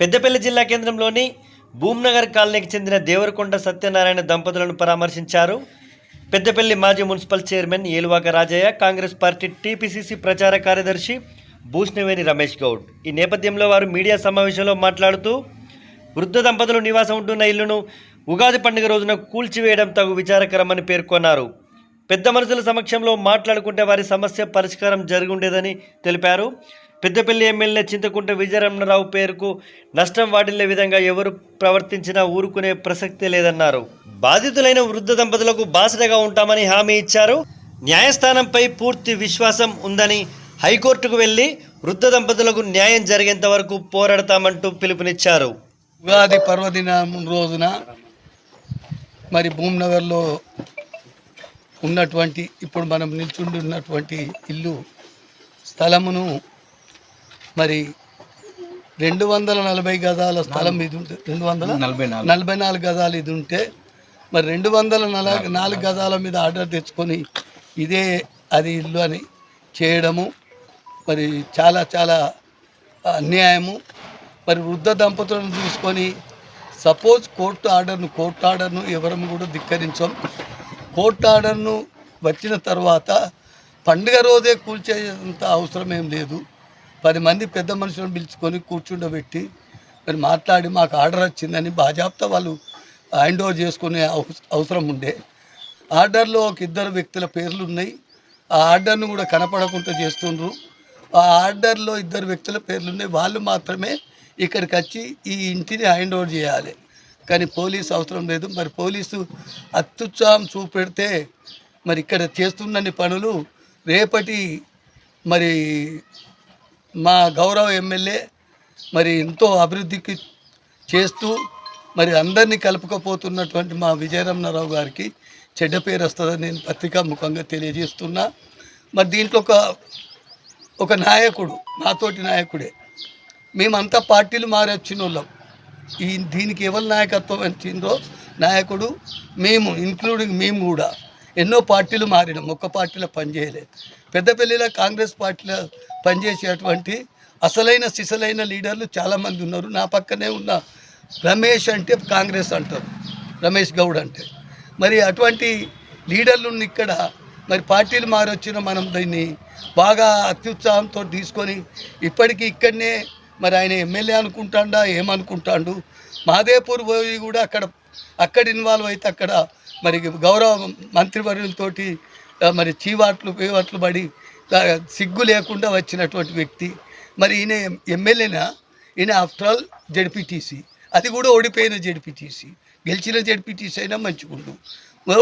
పెద్దపల్లి జిల్లా కేంద్రంలోని భూమ్నగర్ కాలనీకి చెందిన దేవరకొండ సత్యనారాయణ దంపతులను పరామర్శించారు. పెద్దపల్లి మాజీ municipal chairman Eluvaka Rajaiah Congress party TPCC ప్రచార కార్యదర్శి భూష్ణవేణి రమేష్ గౌడ్. ఈ నేపథ్యంలో వారు మీడియా సమావేశంలో మాట్లాడుతూ వృద్ధ దంపతులు నివాసం ఉంటున్న ఇల్లును ఉగాది పండుగ రోజున కూల్చివేయడం తగు విచారకరమని పేర్కొన్నారు. పెద్ద మనుషుల సమక్షంలో మాట్లాడుకుంటే వారి సమస్య పరిష్కారం జరుగుండేదని తెలిపారు. పెద్దపల్లి ఎమ్మెల్యే చింతకుంట విజయరమణరావు పేరుకు నష్టం వాటిల్లే విధంగా ఎవరు ప్రవర్తించినా ఊరుకునే ప్రసక్తే లేదన్నారు. బాధితులైన వృద్ధ దంపతులకు బాసటగా ఉంటామని హామీ ఇచ్చారు. న్యాయస్థానంపై పూర్తి విశ్వాసం ఉందని హైకోర్టుకు వెళ్ళి వృద్ధ దంపతులకు న్యాయం జరిగేంత వరకు పోరాడతామంటూ పిలుపునిచ్చారు. ఉగాది పర్వదినం రోజున మరి భూమ్నగర్లో ఉన్నటువంటి ఇప్పుడు మనం నిల్చుండి ఉన్నటువంటి ఇల్లు స్థలమును మరి రెండు వందల నలభై గజాల స్థలం ఇది ఉంటే రెండు వందల నలభై నాలుగు. నలభై నాలుగు గజాలు ఇది ఉంటే మరి రెండు వందల నలభై నాలుగు గజాల మీద ఆర్డర్ తెచ్చుకొని ఇదే అది ఇల్లు అని చేయడము మరి చాలా చాలా అన్యాయము. మరి వృద్ధ దంపతులను తీసుకొని సపోజ్ కోర్టు ఆర్డర్ను కోర్టు ఆర్డర్ను ఎవరము కూడా ధిక్కరించాం. కోర్టు ఆర్డర్ను వచ్చిన తర్వాత పండుగ రోజే కూల్చేంత అవసరం ఏం లేదు. పది మంది పెద్ద మనుషులను పిలుచుకొని కూర్చుండబెట్టి మరి మాట్లాడి మాకు ఆర్డర్ వచ్చిందని బాజాప్తా వాళ్ళు హ్యాండ్ ఓవర్ చేసుకునే అవస- అవసరం ఉండే. ఆర్డర్లో ఒక ఇద్దరు వ్యక్తుల పేర్లు ఉన్నాయి ఆ ఆర్డర్ను కూడా కనపడకుండా చేస్తుండ్రు. ఆ ఆర్డర్లో ఇద్దరు వ్యక్తుల పేర్లు ఉన్నాయి వాళ్ళు మాత్రమే ఇక్కడికి వచ్చి ఈ ఇంటిని హ్యాండ్ ఓవర్ చేయాలి. కానీ పోలీసు అవసరం లేదు. మరి పోలీసు అత్యుత్సాహం చూపెడితే మరి ఇక్కడ చేస్తున్నన్ని పనులు రేపటి మరి మా గౌరవ ఎమ్మెల్యే మరి ఎంతో అభివృద్ధికి చేస్తూ మరి అందరినీ కలుపుకపోతున్నటువంటి మా విజయరమణారావు గారికి చెడ్డ పేరు వస్తుందని నేను పత్రికా ముఖంగా తెలియజేస్తున్నా. మరి దీంట్లో ఒక ఒక నాయకుడు నాతోటి నాయకుడే. మేమంతా పార్టీలు మారి వచ్చిన వాళ్ళం ఈ దీనికి ఎవరు నాయకత్వం వచ్చిందో నాయకుడు మేము ఇంక్లూడింగ్ మేము కూడా. ఎన్నో పార్టీలు మారినాం ఒక్క పార్టీలో పనిచేయలేదు. పెద్దపల్లిలో కాంగ్రెస్ పార్టీలో పనిచేసేటువంటి అసలైన సిసలైన లీడర్లు చాలామంది ఉన్నారు. నా పక్కనే ఉన్న రమేష్ అంటే కాంగ్రెస్ అంటారు. రమేష్ గౌడ్ అంటే. మరి అటువంటి లీడర్లు ఇక్కడ మరి పార్టీలు మారొచ్చిన మనం దీన్ని బాగా అత్యుత్సాహంతో తీసుకొని ఇప్పటికీ ఇక్కడనే మరి ఆయన ఎమ్మెల్యే అనుకుంటాడా ఏమనుకుంటాడు? మాదేపూర్ పోయి కూడా అక్కడ అక్కడ ఇన్వాల్వ్ అయితే అక్కడ మరి గౌరవ మంత్రివర్యులతోటి మరి చీవాట్లు పేవాట్లు పడి సిగ్గు లేకుండా వచ్చినటువంటి వ్యక్తి. మరి ఈయన ఎమ్మెల్యేనా? ఈయన ఆఫ్టర్ ఆల్ జడ్పీటీసీ. అది కూడా ఓడిపోయిన జడ్పీటీసీ. గెలిచిన జడ్పీటీసీ అయినా మంచిగుండు.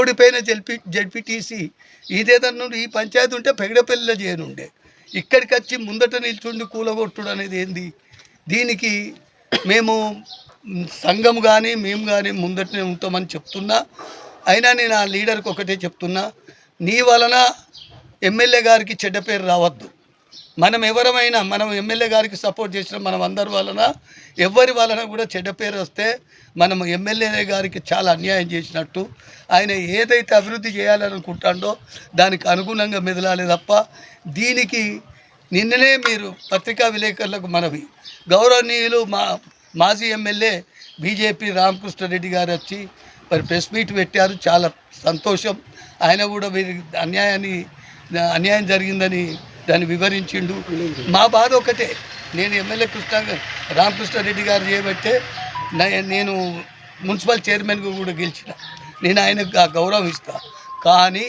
ఓడిపోయిన జడ్పీ జడ్పీటీసీ ఇదేదన్నా ఈ పంచాయతీ ఉంటే పెగడపల్లిలో చేయనుండే ఇక్కడికి వచ్చి ముందట నిల్చుండి కూలగొట్టుడు అనేది ఏంది? దీనికి మేము సంఘం కానీ మేము కానీ ముందటనే ఉంటామని చెప్తున్నా. అయినా నేను ఆ లీడర్కి ఒకటే చెప్తున్నా నీ వలన ఎమ్మెల్యే గారికి చెడ్డ పేరు రావద్దు. మనం ఎవరమైనా మనం ఎమ్మెల్యే గారికి సపోర్ట్ చేసిన మనం అందరి వలన ఎవరి వలన కూడా చెడ్డ పేరు వస్తే మనం ఎమ్మెల్యే గారికి చాలా అన్యాయం చేసినట్టు. ఆయన ఏదైతే అభివృద్ధి చేయాలనుకుంటాడో దానికి అనుగుణంగా మెదలాలి తప్ప దీనికి నిన్ననే మీరు పత్రికా విలేకరులకు మనవి. గౌరవనీయులు మా మాజీ ఎమ్మెల్యే బీజేపీ రామకృష్ణారెడ్డి గారు వచ్చి మరి ప్రెస్ మీట్ పెట్టారు చాలా సంతోషం. ఆయన కూడా మీరు అన్యాయాన్ని అన్యాయం జరిగిందని దాన్ని వివరించిండు. మా బాధ ఒకటే నేను ఎమ్మెల్యే కృష్ణ రామకృష్ణారెడ్డి గారు చేయబట్టే నేను మున్సిపల్ చైర్మన్గా కూడా గెలిచిన. నేను ఆయనకు ఆ గౌరవం ఇస్తా. కానీ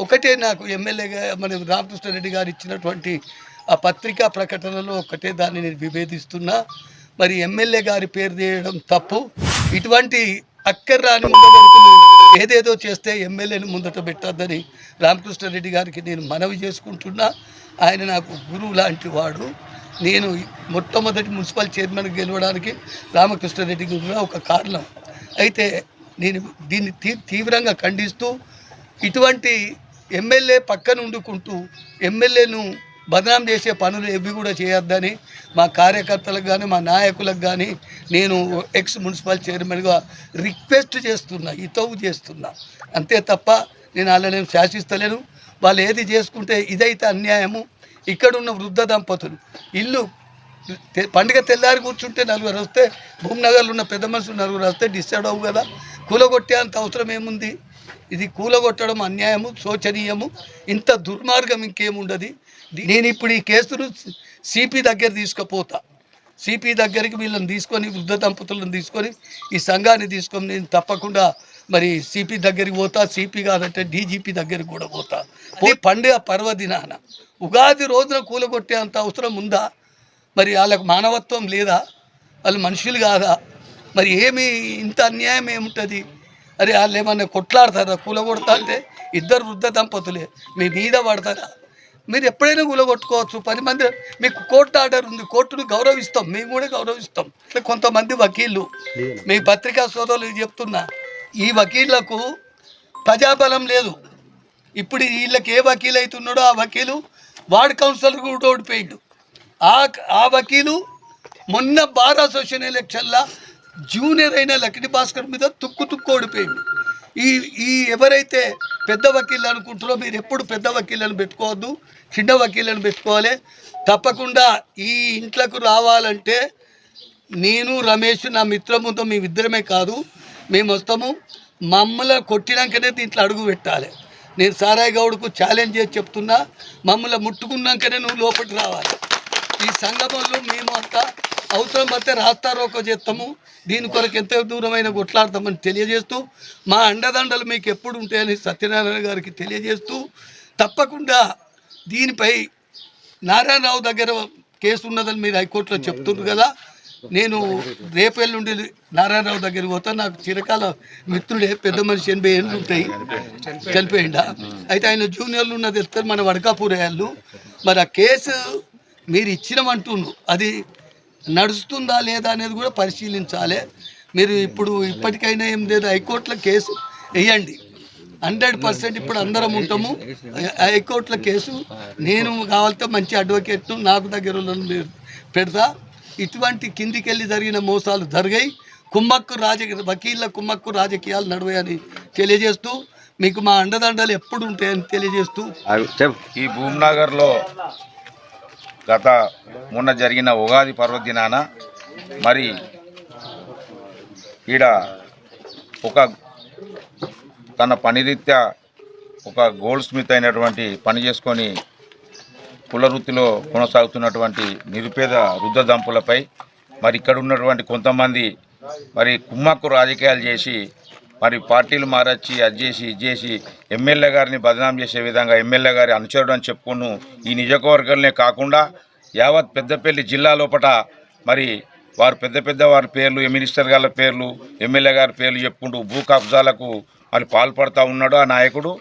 ఒకటే నాకు ఎమ్మెల్యేగా మన రామకృష్ణారెడ్డి గారు ఇచ్చినటువంటి ఆ పత్రికా ప్రకటనలో ఒకటే దాన్ని నేను విభేదిస్తున్నా. మరి ఎమ్మెల్యే గారి పేరు చేయడం తప్పు. ఇటువంటి అక్కర్రాని ముందడుకులు ఏదేదో చేస్తే ఎమ్మెల్యేని ముందట పెట్టద్దని రామకృష్ణారెడ్డి గారికి నేను మనవి చేసుకుంటున్నా. ఆయన నాకు గురువు లాంటి వాడు. నేను మొట్టమొదటి మున్సిపల్ చైర్మన్ గెలవడానికి రామకృష్ణారెడ్డి కూడా ఒక కారణం. అయితే నేను దీన్ని తీ తీవ్రంగా ఖండిస్తూ ఇటువంటి ఎమ్మెల్యే పక్కన ఉండుకుంటూ ఎమ్మెల్యేను బదనాం చేసే పనులు ఇవి కూడా చేయొద్దని మా కార్యకర్తలకు కానీ మా నాయకులకు కానీ నేను ఎక్స్ మున్సిపల్ చైర్మన్గా రిక్వెస్ట్ చేస్తున్నా ఇతవు చేస్తున్నా. అంతే తప్ప నేను వాళ్ళని శాసిస్తలేను. వాళ్ళు ఏది చేసుకుంటే ఇదైతే అన్యాయము. ఇక్కడున్న వృద్ధ దంపతులు ఇల్లు తె- పండుగ తెల్లారి కూర్చుంటే నలుగురు వస్తే భూమినగర్లో ఉన్న పెద్ద మనుషులు నలుగురు వస్తే డిస్టర్బ్ అవ్వు కదా. కూలగొట్టేంత అవసరం ఏముంది? ఇది కూలగొట్టడం అన్యాయము శోచనీయము ఇంత దుర్మార్గం ఇంకేముండదు నేను ఇప్పుడు ఈ కేసును సిపి దగ్గర తీసుకుపోతా సిపి దగ్గరికి వీళ్ళని తీసుకొని వృద్ధ దంపతులను తీసుకొని ఈ సంఘాన్ని తీసుకొని నేను తప్పకుండా మరి సిపి దగ్గరికి పోతా సిపి కాదంటే డీజీపీ దగ్గరికి కూడా పోతా పోయి పండుగ పర్వదినాన ఉగాది రోజున కూలగొట్టే అంత అవసరం ఉందా మరి వాళ్ళకి మానవత్వం లేదా వాళ్ళు మనుషులు కాదా మరి ఏమి ఇంత అన్యాయం ఏముంటుంది అరే వాళ్ళు ఏమన్నా కొట్లాడతారా? కూలగొడతా అంటే ఇద్దరు వృద్ధ దంపతులే. మీ మీద పడతారా? మీరు ఎప్పుడైనా కూలగొట్టుకోవచ్చు. పది మంది మీకు కోర్టు ఆర్డర్ ఉంది. కోర్టును గౌరవిస్తాం. మేము కూడా గౌరవిస్తాం. ఇట్లా కొంతమంది వకీళ్ళు. మీ పత్రికా సోదరులు చెప్తున్నా. ఈ వకీళ్ళకు ప్రజాబలం లేదు. ఇప్పుడు వీళ్ళకి ఏ వకీలు అవుతున్నాడో ఆ వకీలు వార్డ్ కౌన్సిలర్ కూడా ఓడిపోయిండు. ఆ ఆ వకీలు మొన్న బార్ అసోసియేషన్ ఎలక్షన్లో జూనియర్ అయిన లక్ష్మీ భాస్కర్ మీద తుక్కు తుక్కు ఓడిపోయింది. ఈ ఈ ఎవరైతే పెద్ద వకీళ్ళు అనుకుంటారో మీరు ఎప్పుడు పెద్ద వకీళ్ళను పెట్టుకోవద్దు చిన్న వకీళ్ళను పెట్టుకోవాలి. తప్పకుండా ఈ ఇంట్లకు రావాలంటే నేను రమేష్ నా మిత్రముతో మేమిద్దరమే కాదు మేము వస్తాము. మమ్మల్ని కొట్టినాకనే దీంట్లో అడుగు పెట్టాలి. నేను సారాయి గౌడ్కు ఛాలెంజ్ చేసి చెప్తున్నా మమ్మల్ని ముట్టుకున్నాకనే నువ్వు లోపలికి రావాలి. ఈ సంగమంలో మేము అంతా అవసరం పడితే రాస్తారోకో చేస్తాము దీని కొరకు ఎంత దూరమైన కొట్లాడతామని తెలియజేస్తూ మా అండదండలు మీకు ఎప్పుడు ఉంటాయని సత్యనారాయణ గారికి తెలియజేస్తూ తప్పకుండా దీనిపై నారాయణరావు దగ్గర కేసు ఉన్నదని మీరు హైకోర్టులో చెప్తున్నారు కదా. నేను రేపెల్లుండి నారాయణరావు దగ్గరికి పోతా. నాకు చిరకాల మిత్రుడే పెద్ద మనిషి ఎనభై ఏళ్ళు ఉంటాయి. చనిపోయిండా? అయితే ఆయన జూనియర్లు ఉన్నది మన వడకాపూర్ వాళ్ళు మరి ఆ కేసు మీరు ఇచ్చినమంటుండ్రు అది నడుస్తుందా లేదా అనేది కూడా పరిశీలించాలి. మీరు ఇప్పుడు ఇప్పటికైనా ఏం లేదు హైకోర్టులో కేసు వేయండి. హండ్రెడ్ పర్సెంట్ ఇప్పుడు అందరం ఉంటాము. హైకోర్టులో కేసు నేను కావాలంటే మంచి అడ్వకేట్ను నాకు దగ్గర పెడతా. ఇటువంటి కిందికి వెళ్ళి జరిగిన మోసాలు జరిగాయి. కుమ్మక్కు రాజకీయ వకీళ్ళ కుమ్మక్కు రాజకీయాలు నడవాయని తెలియజేస్తూ మీకు మా అండదండలు ఎప్పుడు ఉంటాయని తెలియజేస్తూ. ఈ భూమ్నగర్లో గత మొన్న జరిగిన ఉగాది పర్వదినాన మరి ఈడ ఒక తన పనిరీత్యా ఒక గోల్డ్ స్మిత్ అయినటువంటి పని చేసుకొని కులవృత్తిలో కొనసాగుతున్నటువంటి నిరుపేద వృద్ధ దంపులపై మరి ఇక్కడ ఉన్నటువంటి కొంతమంది మరి కుమ్మక్కు రాజకీయాలు చేసి మరి పార్టీలు మారచ్చి అది చేసి ఇది చేసి ఎమ్మెల్యే గారిని బదనాం చేసే విధంగా ఎమ్మెల్యే గారి అనుచరుడు అని చెప్పుకును ఈ నియోజకవర్గాలనే కాకుండా యావత్ పెద్దపల్లి జిల్లా లోపల మరి వారు పెద్ద పెద్ద వారి పేర్లు మినిస్టర్ గారి పేర్లు ఎమ్మెల్యే గారి పేర్లు చెప్పుకుంటూ భూ కబ్జాలకు మరి పాల్పడుతూ ఉన్నాడు ఆ నాయకుడు.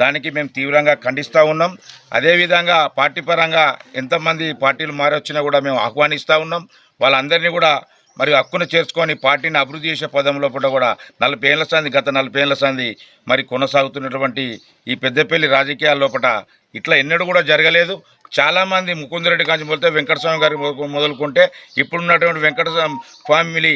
దానికి మేము తీవ్రంగా ఖండిస్తూ ఉన్నాం. అదేవిధంగా పార్టీ పరంగా ఎంతమంది పార్టీలు మారొచ్చినా కూడా మేము ఆహ్వానిస్తూ ఉన్నాం. వాళ్ళందరినీ కూడా మరి హక్కును చేర్చుకొని పార్టీని అభివృద్ధి చేసే పదంలో పూట కూడా నలభై ఏళ్ళ సంది గత నలభై ఏళ్ళ సంది మరి కొనసాగుతున్నటువంటి ఈ పెద్దపల్లి రాజకీయాల లోపల ఇట్లా ఎన్నడూ కూడా జరగలేదు. చాలామంది ముకుందరెడ్డి కాంచి పోతే వెంకటస్వామి గారి మొదలుకుంటే ఇప్పుడున్నటువంటి Venkataswamy family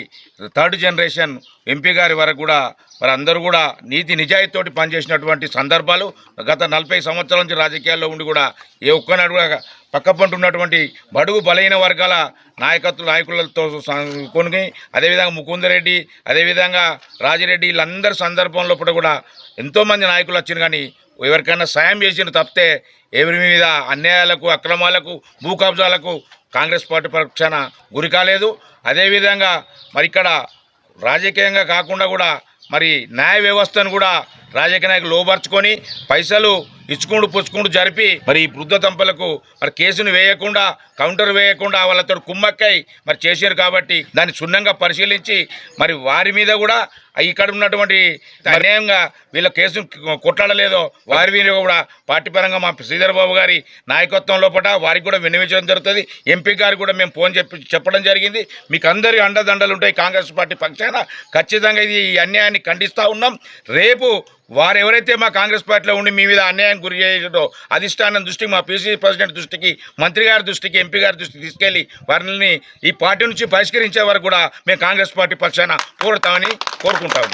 third generation MP గారి వరకు కూడా మరి అందరూ కూడా నీతి నిజాయితీతోటి పనిచేసినటువంటి సందర్భాలు గత నలభై సంవత్సరాల నుంచి రాజకీయాల్లో ఉండి కూడా ఏ ఒక్కనాడు కూడా పక్కపంట ఉన్నటువంటి బడుగు బలహీన వర్గాల నాయకత్వ నాయకులతో స- కొనుగొని అదేవిధంగా ముకుందరెడ్డి అదేవిధంగా రాజిరెడ్డి వీళ్ళందరి సందర్భంలో కూడా ఎంతోమంది నాయకులు వచ్చిన కానీ ఎవరికైనా సాయం చేసిన తప్పితే ఎవరి మీద అన్యాయాలకు అక్రమాలకు భూ కబ్జాలకు కాంగ్రెస్ పార్టీ పక్షాన గురి కాలేదు. అదేవిధంగా మరి ఇక్కడ రాజకీయంగా కాకుండా కూడా మరి న్యాయ వ్యవస్థను కూడా రాజకీయ నాయకులు లోపరుచుకొని పైసలు ఇచ్చుకుంటూ పుచ్చుకుంటూ జరిపి మరి ఈ వృద్ధ దంపలకు మరి కేసును వేయకుండా కౌంటర్ వేయకుండా వాళ్ళతో కుమ్మక్కై మరి చేశారు కాబట్టి దాన్ని క్షుణ్ణంగా పరిశీలించి మరి వారి మీద కూడా ఇక్కడ ఉన్నటువంటి అన్యాయంగా వీళ్ళ కేసును కొట్లాడలేదో వారి మీద కూడా పార్టీ పరంగా మా శ్రీధర్ బాబు గారి నాయకత్వం లోపల వారికి కూడా వినియోగించడం జరుగుతుంది. ఎంపీ గారు కూడా మేము ఫోన్ చెప్పి చెప్పడం జరిగింది. మీకు అందరి అండదండలు ఉంటాయి కాంగ్రెస్ పార్టీ పక్షాన. ఖచ్చితంగా ఇది ఈ అన్యాయాన్ని ఖండిస్తూ ఉన్నాం. రేపు వారు ఎవరైతే మా కాంగ్రెస్ పార్టీలో ఉండి మీ మీద అన్యాయం గురి చేయడో అధిష్టానం దృష్టికి మా పీసీ ప్రెసిడెంట్ దృష్టికి మంత్రి గారి దృష్టికి ఎంపీ గారి దృష్టికి తీసుకెళ్ళి వారిని ఈ పార్టీ నుంచి బహిష్కరించే వరకు కూడా మేము కాంగ్రెస్ పార్టీ పక్షాన కోరుతామని కోరుకుంటాము